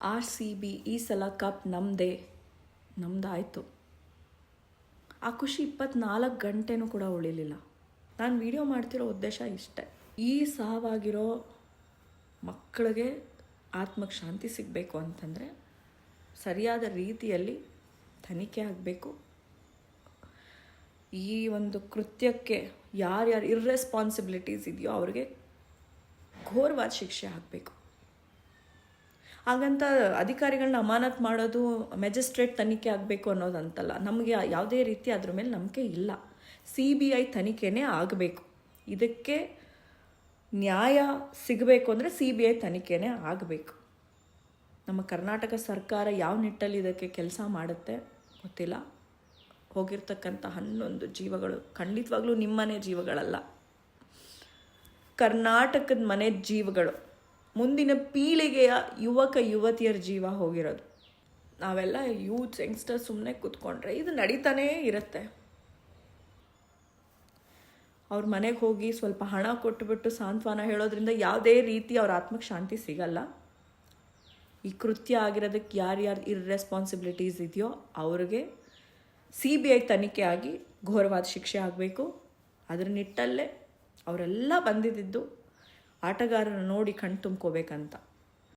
R C B ಈ ಸಲ cup ನಮ್ಮದೇ ನಮ್ಮದಾಯಿತು ಆ ಖುಷಿ ಇಪ್ಪತ್ನಾಲ್ಕು ಗಂಟೆನೂ ಕೂಡ ಉಳಿಲಿಲ್ಲ. ನಾನು ವಿಡಿಯೋ ಮಾಡ್ತಿರೋ ಉದ್ದೇಶ ಇಷ್ಟೆ. ಈ ಸಾವಾಗಿರೋ ಮಕ್ಕಳಿಗೆ ಆತ್ಮಕ್ಕೆ ಶಾಂತಿ ಸಿಗಬೇಕು ಅಂತಂದರೆ ಸರಿಯಾದ ರೀತಿಯಲ್ಲಿ ತನಿಖೆ ಆಗಬೇಕು. ಈ ಒಂದು ಕೃತ್ಯಕ್ಕೆ ಯಾರ್ಯಾರು ಇರ್ರೆಸ್ಪಾನ್ಸಿಬಿಲಿಟೀಸ್ ಇದೆಯೋ ಅವ್ರಿಗೆ ಘೋರವಾದ ಶಿಕ್ಷೆ ಆಗಬೇಕು. ಹಾಗಂತ ಅಧಿಕಾರಿಗಳನ್ನ ಅಮಾನತ್ ಮಾಡೋದು ಮ್ಯಾಜಿಸ್ಟ್ರೇಟ್ ತನಿಖೆ ಆಗಬೇಕು ಅನ್ನೋದಂತಲ್ಲ. ನಮಗೆ ಯಾವುದೇ ರೀತಿ ಅದ್ರ ಮೇಲೆ ನಂಬಿಕೆ ಇಲ್ಲ. ಸಿ ಬಿ ಐ ತನಿಖೆನೇ ಆಗಬೇಕು. ಇದಕ್ಕೆ ನ್ಯಾಯ ಸಿಗಬೇಕು ಅಂದರೆ ಸಿ ಬಿ ಐ ತನಿಖೆನೇ ಆಗಬೇಕು. ನಮ್ಮ ಕರ್ನಾಟಕ ಸರ್ಕಾರ ಯಾವ ನಿಟ್ಟಲ್ಲಿ ಇದಕ್ಕೆ ಕೆಲಸ ಮಾಡುತ್ತೆ ಗೊತ್ತಿಲ್ಲ. ಹೋಗಿರ್ತಕ್ಕಂಥ ಹನ್ನೊಂದು ಜೀವಗಳು ಖಂಡಿತವಾಗ್ಲೂ ನಿಮ್ಮನೆ ಜೀವಗಳಲ್ಲ. ಕರ್ನಾಟಕದ ಮನೆ ಜೀವಗಳು. ಮುಂದಿನ ಪೀಳಿಗೆಯ ಯುವಕ, ಯುವತಿಯರ ಜೀವ ಹೋಗಿರೋದು. ನಾವೆಲ್ಲ ಯೂತ್ ಯಂಗ್ಸ್ಟರ್ ಸುಮ್ಮನೆ ಕೂತ್ಕೊಂಡ್ರೆ ಇದು ನಡೀತಾನೇ ಇರುತ್ತೆ. ಅವ್ರ ಮನೆಗೆ ಹೋಗಿ ಸ್ವಲ್ಪ ಹಣ ಕೊಟ್ಟುಬಿಟ್ಟು ಸಾಂತ್ವನ ಹೇಳೋದ್ರಿಂದ ಯಾವುದೇ ರೀತಿ ಅವ್ರ ಆತ್ಮಕ್ಕೆ ಶಾಂತಿ ಸಿಗಲ್ಲ. ಈ ಕೃತ್ಯ ಆಗಿರೋದಕ್ಕೆ ಯಾರ್ಯಾರು ಇರ್ರೆಸ್ಪಾನ್ಸಿಬಿಲಿಟೀಸ್ ಇದೆಯೋ ಅವ್ರಿಗೆ ಸಿ ಬಿ ಐ ತನಿಖೆ ಆಗಿ ಘೋರವಾದ ಶಿಕ್ಷೆ ಆಗಬೇಕು. ಅದರ ನಿಟ್ಟಲ್ಲೇ ಅವರೆಲ್ಲ ಬಂದಿದ್ದು ಆಟಗಾರನ ನೋಡಿ ಕಣ್ ತುಂಬ್ಕೋಬೇಕಂತ.